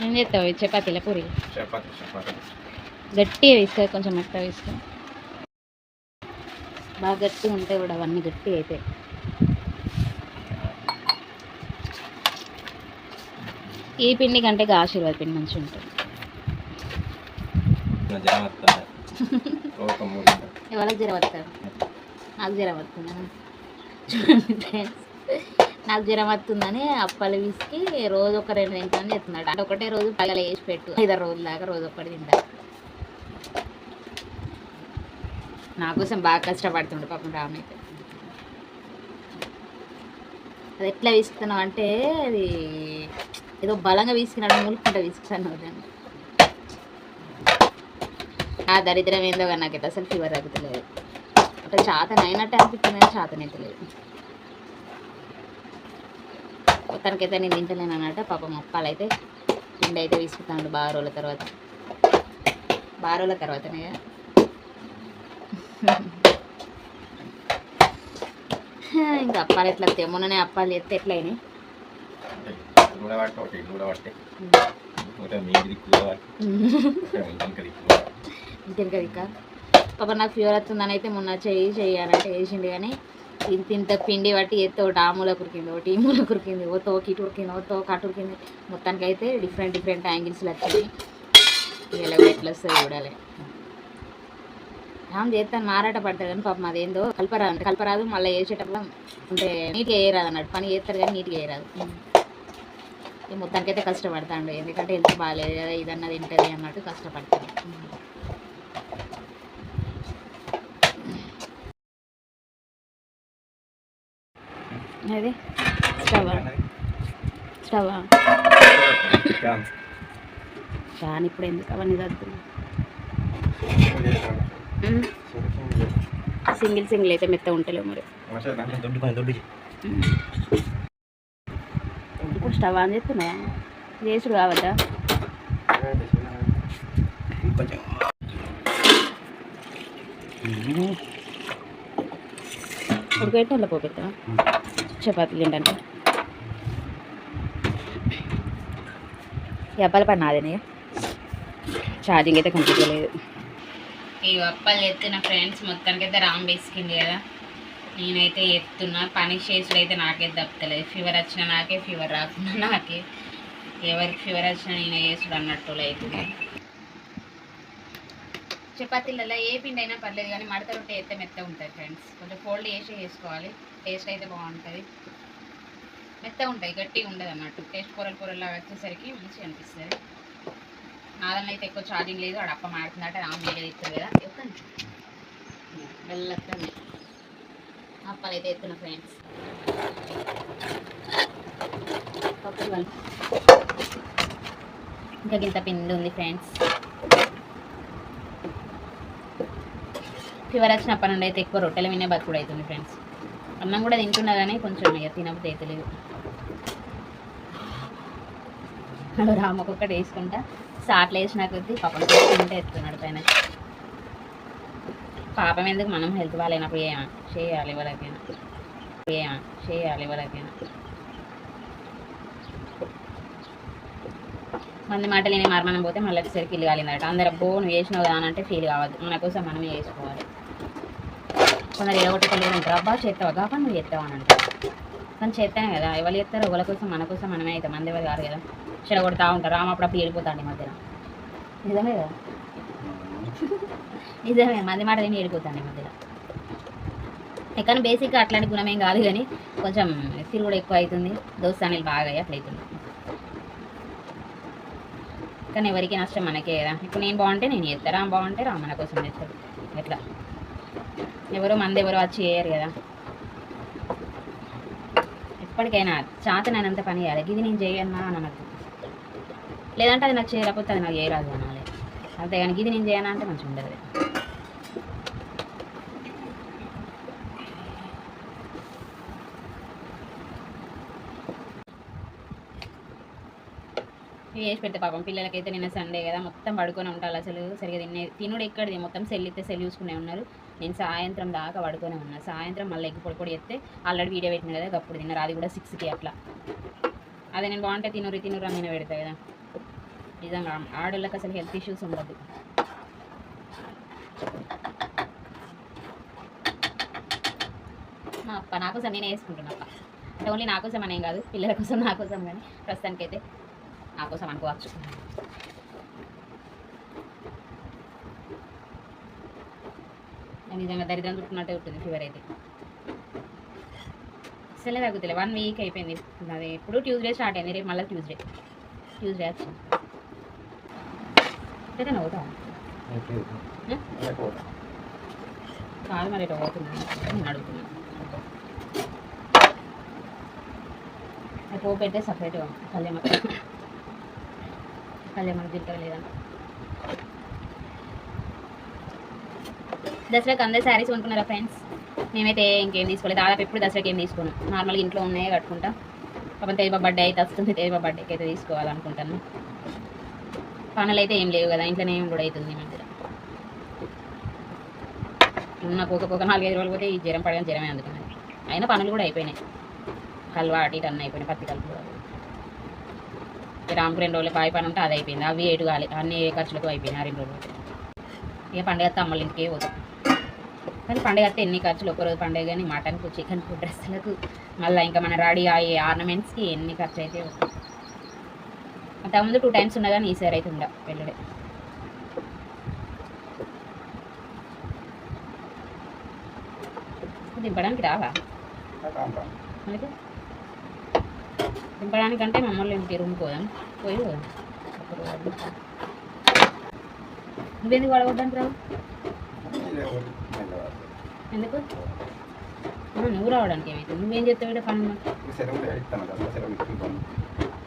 ఏం చేస్తావు? చపాతీల పూరి? చపాతి చపాతి. గట్టిగా వేసుకో కొంచెం మెత్త వేసుకో. బాగా గట్టిగా ఉంటాయి కూడా అవన్నీ గట్టి అయితే ఈ పిండి కంటే ఆశీర్వాద పిండి మంచిగా ఉంటుంది. ఎవరికి జ్వరం వస్తుంది? నాకు జ్వరం వస్తుందా. నాకు జ్వరం వస్తుందని అప్పలు విసికి రోజు ఒక రెండు తింటాను చెప్తున్నాడు అంటే ఒకటే రోజు పగల వేసి పెట్టు. ఐదారు రోజుల దాకా రోజు ఒకటి తింటా. నా కోసం బాగా కష్టపడుతుండే పాపం రామ్ అయితే. అది ఎట్లా విసుకుతున్నావు అంటే అది ఏదో బలంగా విసికినాడు మూలుకుంటా విసుకుతాను దాన్ని ఆ దరిద్రం ఏందో కానీ నాకైతే అసలు ఫీవర్ తగ్గుతలేదు. అంటే చాతన అనిపిస్తుంది కానీ చాతనైతే లేదు. మొత్తానికైతే నేను తింటలేను అన్నట్టు పాపం మొక్కలు అయితే పిండి అయితే విసుకుతాడు బాగా రోజుల తర్వాత. బాగా రోజుల తర్వాతనే ఇంకా అప్పాలు ఎట్లా వస్తాయి? మొన్ననే అప్పాలు చేస్తే ఎట్లా అయినాయి కూడా పట్టి ఒకటి కూడా పట్టి. ఒకటి మీది కూడా పట్టి. ఇంకా దిక్కు పాప నాకు ఫీవర్ వస్తుందని అయితే మొన్న చెయ్యి చెయ్యాలంటే వేసిండు కానీ ఇంత ఇంత పిండి పట్టి ఎత్తే ఒకటి ఆ మూల కురికింది ఒకటి ఈ మూల కురికింది ఓ తోకి ఇటు ఉరికింది ఓ తోక అటు ఉరికింది. మొత్తానికి అయితే డిఫరెంట్ డిఫరెంట్ యాంగిల్స్లు వచ్చాయి ఇలా ఎట్లా వస్తుంది చూడాలి. రామ్ చేస్తాను మారాట పడతాడు కానీ పాపం అదేందో కలపరాదు కలపరాదు మళ్ళీ వేసేటప్పుడు అంటే నీట్గా వేయరాదు అన్నట్టు. పని చేస్తారు కానీ నీట్గా వేయరాదు ఈ మొత్తానికి అయితే కష్టపడతాడు ఎందుకంటే హెల్త్ బాగాలేదు కదా ఇదన్నది తింటుంది అన్నట్టు కష్టపడతాడు. అది? స్టవ్ స్టవ్ ఫ్యాన్ ఇప్పుడు ఎందుకు? అవన్నీ చదువు సింగిల్ సింగిల్ అయితే మెత్త ఉంటలేవు మరి. ఇప్పుడు స్టవ్ ఆన్ చేస్తున్నా చేసుడు కావద్దా? ఉడకైతే అలా చపాతీలు తింటే ఈ అప్పాల పని నాదేనే ఛార్జింగ్ అయితే కంప్లీట్ లేదు ఈ అప్పాలు ఎత్తున ఫ్రెండ్స్ మొత్తానికి అయితే రామ్ వేసుకుంది కదా. నేనైతే ఎత్తున్నా పని చేసుడు అయితే నాకే తప్పలేదు ఫీవర్ వచ్చిన నాకే ఫీవర్ రాకుండా నాకే. ఎవరికి ఫీవర్ వచ్చినా నేనే చేసుడు అన్నట్టు అవుతుంది చపాతీలలో ఏ పిండి అయినా పర్లేదు కానీ మడత రొట్టె ఎత్తే మెత్త ఉంటుంది ఫ్రెండ్స్ కొంచెం ఫోల్డ్ చేసి వేసుకోవాలి టేస్ట్ అయితే బాగుంటుంది. మెత్తగా ఉంటాయి గట్టిగా ఉండదు అన్నట్టు. టేస్ట్ కూరలు కూరలా వచ్చేసరికి మంచిగా అనిపిస్తుంది. నాదన్న అయితే ఎక్కువ ఛార్జింగ్ లేదు వాడు అప్ప మాడుతుందట రామ్ వీడియో ఇస్తుంది కదా. ఎత్తండి వెళ్ళొస్తాను అప్పాలు అయితే ఎత్తున్నా ఫ్రెండ్స్. ఇంకా ఇంత పిండి ఉంది ఫ్రెండ్స్. ఫీవర్ వచ్చినప్పటి నుండి అయితే ఎక్కువ రొట్టెల వినే బతుకుడు అవుతుంది ఫ్రెండ్స్. అన్నం కూడా తింటున్నా కానీ కొంచెం ఇక తినబుద్ధి అవుతలేదు రామ్ ఒక్కొక్కటి వేసుకుంటా. సాట్లు వేసిన కొద్దీ పాపం తింటే ఎత్తున్నాడు పైన. పాపం ఎందుకు మనం హెల్త్ బాగాలేనప్పుడు ఏమా చేయాలి ఎవరికైనా. ఏమా చేయాలి ఎవరికైనా. మంది మాట లేని మర్మనం పోతే మళ్ళీ ఒకసారి ఫీల్ కాలిందట. అందరూ అబ్బో నువ్వు వేసినావు అని అంటే ఫీల్ కావద్దు. మన కోసం మనమే చేసుకోవాలి. కొందరు ఎడగొట్టుకోలేదు అంటారు అబ్బా చేస్తావా? కాపా నువ్వు చేస్తావా అని అంటారు కానీ చేస్తానే కదా ఎవరు చేస్తారు? ఎవరి కోసం మన కోసం మనమే అవుతాం మంది ఎవరు కాదు కదా. చెడగొడతా ఉంటారు. రామ అప్పుడప్పుడు ఏడిపోతాండి మధ్యన. నిజమే కదా? నిజమే మంది మాట విని ఏడిపోతాండి మధ్యలో కానీ బేసిక్గా అట్లాంటి గుణమేం కాదు కానీ కొంచెం తిరుగుడు ఎక్కువ అవుతుంది. దోస్తానీలు బాగా అట్లా అవుతుంది. కానీ ఎవరికి నష్టం మనకే కదా. ఇప్పుడు నేను బాగుంటే నేను చేస్తాను రామ్ బాగుంటే రామ్ మన కోసం చేస్తాడు. ఎట్లా? ఎవరో మంది ఎవరో వచ్చి చేయరు కదా. ఎప్పటికైనా చాతనైనంత పని చేయాలి. ఇది నేను చేయన్నా అని అనద్దు. లేదంటే అది నాకు చేయకపోతే అది నాకు చేయరాదు అనాలి. కానీ ఇది నేను చేయనా అంటే మంచిగా ఉండదు. ఇవి చేసి పెడితే పాపం పిల్లలకైతే నిన్న సండే కదా మొత్తం పడుకొని ఉంటారు అసలు. సరిగా తినే తినుడు ఎక్కడిది? మొత్తం సెల్ ఇస్తే సెల్ చూసుకునే ఉన్నారు. నేను సాయంత్రం దాకా పడుకొని ఉన్నా. సాయంత్రం మళ్ళీ ఎగ్గు పొడి పొడి ఎత్తే ఆల్రెడీ వీడియో పెట్టిన కదా అప్పుడు తిన్నారు అది కూడా సిక్స్కి అట్లా. అదే నేను బాగుంటే తినూరి తినూరు అని నేను పెడతా కదా. నిజంగా ఆడోళ్ళకి అసలు హెల్త్ ఇష్యూస్ ఉండదు. మా అప్ప నా కోసం నేనే వేసుకుంటున్నా అప్ప. అంటే ఓన్లీ నా కోసం అనేం కాదు పిల్లల కోసం నా కోసం కానీ ప్రస్తుతానికైతే నా కోసం అనుకోవచ్చు. నాకు నిజంగా దరిద్రం చుట్టున్నట్టే ఉంటుంది ఫీవర్ అయితే అసలే తగ్గుతుంది వన్ వీక్ అయిపోయింది అది ఎప్పుడు ట్యూస్డే స్టార్ట్ అయింది రేపు మళ్ళీ ట్యూస్డే ట్యూస్డే వచ్చింది అయితే నవ్వుతా కాదు మరి ఇటు పోతుంది నేను అడుగుతున్నాను అది పోపు పెడితే సపరేట్గా కళ్యాణ కళ్యాణ తింటారు లేదంట దసరాకి అందరు శారీస్ కొనుక్కున్నారా ఫ్రెండ్స్? మేమైతే ఇంకేం తీసుకోలేదు. దాదాపు ఎప్పుడు దసరాకి ఏం తీసుకోను. నార్మల్గా ఇంట్లో ఉన్నాయే కట్టుకుంటా. కాకపోతే తేజ బర్త్డే అయితే వస్తుంది. తేజ బర్త్డేకి అయితే తీసుకోవాలనుకుంటాను. పనులు అయితే ఏం లేవు కదా. ఇంట్లోనే ఏం కూడా అవుతుంది ఈ దగ్గర నాకు ఒక ఒక నాలుగైదు రోజులు పోతే ఈ జ్వరం పడగానే జ్వరమే అందుకున్నది అయినా పనులు కూడా అయిపోయినాయి. కల్వా అటు ఇటు అన్న అయిపోయినాయి. పత్తి కలుపు కూడా. రాముకు రెండు రోజులు పాయి పని ఉంటే అది అయిపోయింది. అవి ఏటు కాలి. అన్ని ఖర్చులకు అయిపోయినాయి. ఆ రెండు రోజులు. ఇక పండుగ వస్తే పోతాం. కానీ పండుగ అయితే ఎన్ని ఖర్చులు? ఒకరోజు పండుగ కానీ మటన్కు చికెన్కు డ్రెస్సులకు మళ్ళీ ఇంకా మన రెడీ అయ్యే ఆర్నమెంట్స్కి ఎన్ని ఖర్చు అయితే అంతకుముందు టూ టైమ్స్ ఉన్నా కానీ ఈసారి అయితే ఉండ వెళ్ళడే దింపడానికి రావా? మనకి? దింపడానికంటే మమ్మల్ని ఇంటి రూమ్ పోదాం. పోయి పోదాం. నువ్వెందుకు వాడగొట్టడానికి రావు? ఎందుకు? నువ్వు రావడానికి ఏమైతుంది నువ్వేం చెప్తావు ఇక్కడ పని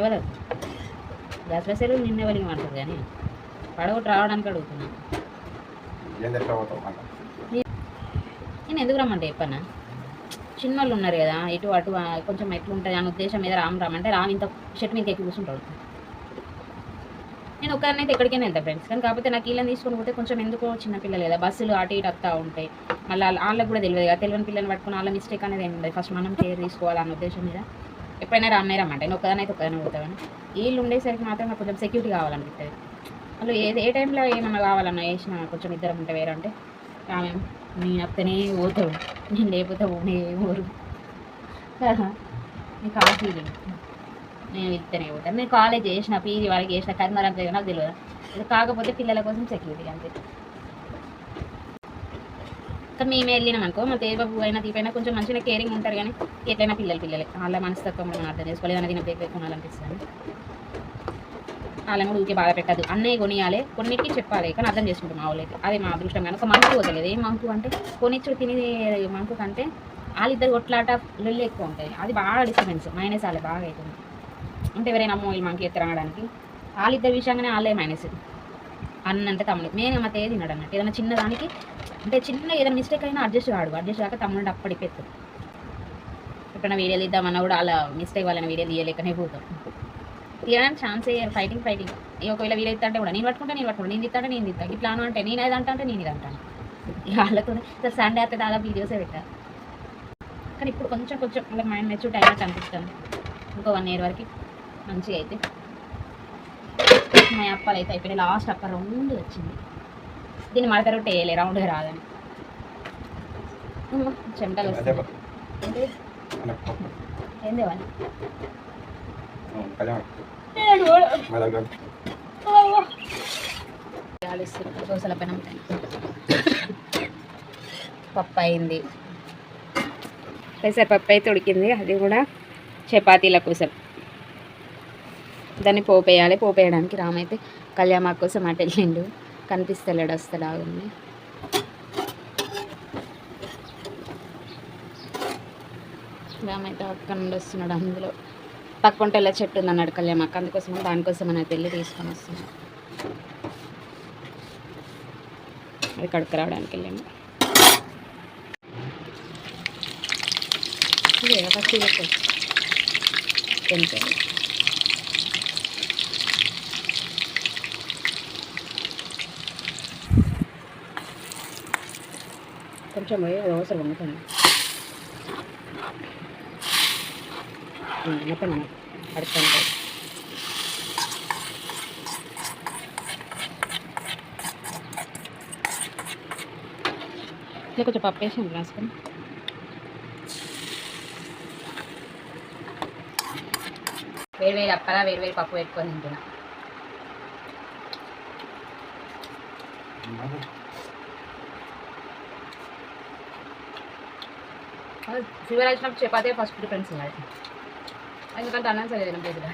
ఎవరు? దసరా సెలవు నిన్న ఎవరికి అంటారు కానీ? పడగొట్టి రావడానికి అడుగుతున్నాను నేను ఎందుకు రమ్మంటే చెప్పన్నా చిన్నోళ్ళు ఉన్నారు కదా ఇటు అటు కొంచెం ఎట్లుంటుంది అనే ఉద్దేశం మీద రామ్ రామ్ అంటే రామ్ ఇంత షర్ట్ మీద ఎక్కి కూర్చుంటాడు. నేను ఒక్కరినైతే ఎక్కడికైనా వెళ్తా ఫ్రెండ్స్ కానీ కాకపోతే నాకు వీళ్ళని తీసుకొని పోతే కొంచెం ఎందుకో చిన్న పిల్లలు కదా. బస్సులు అటు ఇటు వస్తూ ఉంటాయి. మళ్ళీ వాళ్ళకి కూడా తెలియదు కదా. తెలియని పిల్లల్ని పట్టుకుని వాళ్ళ మిస్టేక్ అనేది ఏమి ఉండదు. ఫస్ట్ మనం కేర్ తీసుకోవాలన్న ఉద్దేశం మీద. ఎప్పుడైనా రామ్నే రమ్మంటే నేను ఒక్కదాని అయితే ఒక్కదానే పోతాను వీళ్ళు ఉండేసరికి మాత్రం నాకు కొంచెం సెక్యూరిటీ కావాలనిపిస్తుంది. వాళ్ళు ఏది ఏ టైంలో ఏమన్నా కావాలన్నా వేసిన కొంచెం ఇద్దరం ఉంటే వేరే అంటే ఆమె నేను అత్తనే పోతావు నేను లేకపోతే పోనే ఊరు నీకు ఆ ఫీలింగ్ నేను ఇద్దరే పోతాను నేను కాలేజ్ చేసిన పీజీ వాళ్ళకి చేసిన కర్మర్ చేసిన నాకు తెలియదు. ఇది కాకపోతే పిల్లల కోసం సెక్యూరిటీ అంతే. ఇంకా మేము వెళ్ళినాం అనుకో మా తేజబాబు అయినా తీపైనా కొంచెం మంచిగా కేరింగ్ ఉంటారు కానీ ఎట్లయినా పిల్లలు పిల్లలే. వాళ్ళ మనస్తత్వం మనం అర్థం చేసుకోవాలి. ఏదైనా తిన పెట్టుకోవాలనిపిస్తుంది కొనాలనిపిస్తుంది. వాళ్ళని కూడా ఊరికే బాధ పెట్టదు అన్నయ్య కొనియాలి కొన్నిటికి చెప్పాలి కానీ అర్థం చేసుకుంటాం మా వాళ్ళకి. అది మా అదృష్టం కానీ. ఒక మంకు వదలేదు ఏం మంకు అంటే కొనిచ్చు తినేది మంకు కంటే వాళ్ళిద్దరు కొట్లాట లొల్లి ఎక్కువ ఉంటాయి. అది బాగా డిస్టర్బెన్స్ మైనస్ వాళ్ళు బాగా అవుతుంది. అంటే ఎవరైనా అమ్మో వీళ్ళు మనకి ఎత్తు అనడానికి వాళ్ళిద్దరి విషయంగానే వాళ్ళే మైనస్ అన్నంటే తమ్ముడు. మేము మా తేది తిన్నాడు అన్నట్టు. ఏదైనా చిన్నదానికి అంటే చిన్న ఏదైనా మిస్టేక్ అయినా అడ్జస్ట్ కాడు. అడ్జస్ట్ కాక తమ్ముడు అప్పటి పెత్తు ఎప్పుడైనా వీడియోలు ఇద్దామన్నా కూడా అలా మిస్టేక్ వాళ్ళని వీడియోలు తీయలేకనే పోతాం. తీయడానికి ఛాన్స్ ఫైటింగ్ ఫైటింగ్ ఒకవేళ వీడియో ఇస్తా అంటే కూడా నేను పట్టుకుంటే నేను పట్టుకుంటా. నేను తిత్తా అంటే నేను ఇస్తాను ఇట్లా అంటే నేను ఇది అంటే నేను ఇది అంటాను. ఇక వాళ్ళకు సార్ సండే అయితే దాదాపు వీడియోసే పెట్టా. కానీ ఇప్పుడు కొంచెం కొంచెం వాళ్ళకి మైండ్ మెచ్యూర్ అయినట్టు అనిపిస్తుంది ఇంకో వన్ ఇయర్ వరకు. మంచిగా అయితే. మా అప్పాలు అయితే అయిపోయినాయి. లాస్ట్ అప్ప రౌండ్ వచ్చింది. దీన్ని మడత రొట్టె వేయలే రౌండ్గా రాదని. చెమటలు వస్తాయి అంటే ఏం తేవాలి కాలుస్తుంది దోశల పైన. పప్పు అయింది. పెసరపప్పు అయితే ఉడికింది. అది కూడా చపాతీల కోసం. దాన్ని పోపేయాలి. పోపేయడానికి రామైతే కళ్యాణ కోసం అటు వెళ్ళిండు. కనిపిస్తలేడు వస్తలాగుంది రామైతే అక్కడ నుండి వస్తున్నాడు అందులో. పక్కంటెల్ల చెట్టు ఉంది అన్నాడు కళ్యాణ్ అందుకోసం దానికోసం అనేది వెళ్ళి తీసుకొని వస్తున్నాడు. అది కడుకు రావడానికి వెళ్ళాము ఇదే ఫస్ట్ ఇది కొంచెం అవసరం ఉంటుంది. మొత్తం అడుగుతుంటాయి ఇట్లా కొంచెం పప్పు వేసి రాసుకొని వేరు వేరు అప్పలా వేరు వేరు పప్పు పెట్టుకొని తింటున్నాను ఫీవర్ వచ్చినప్పుడు చపాతీ ఫస్ట్ ప్రిఫరెన్స్ ఇవ్వాలి ఎందుకంటే అన్నం సరిగ్గా తినలేదు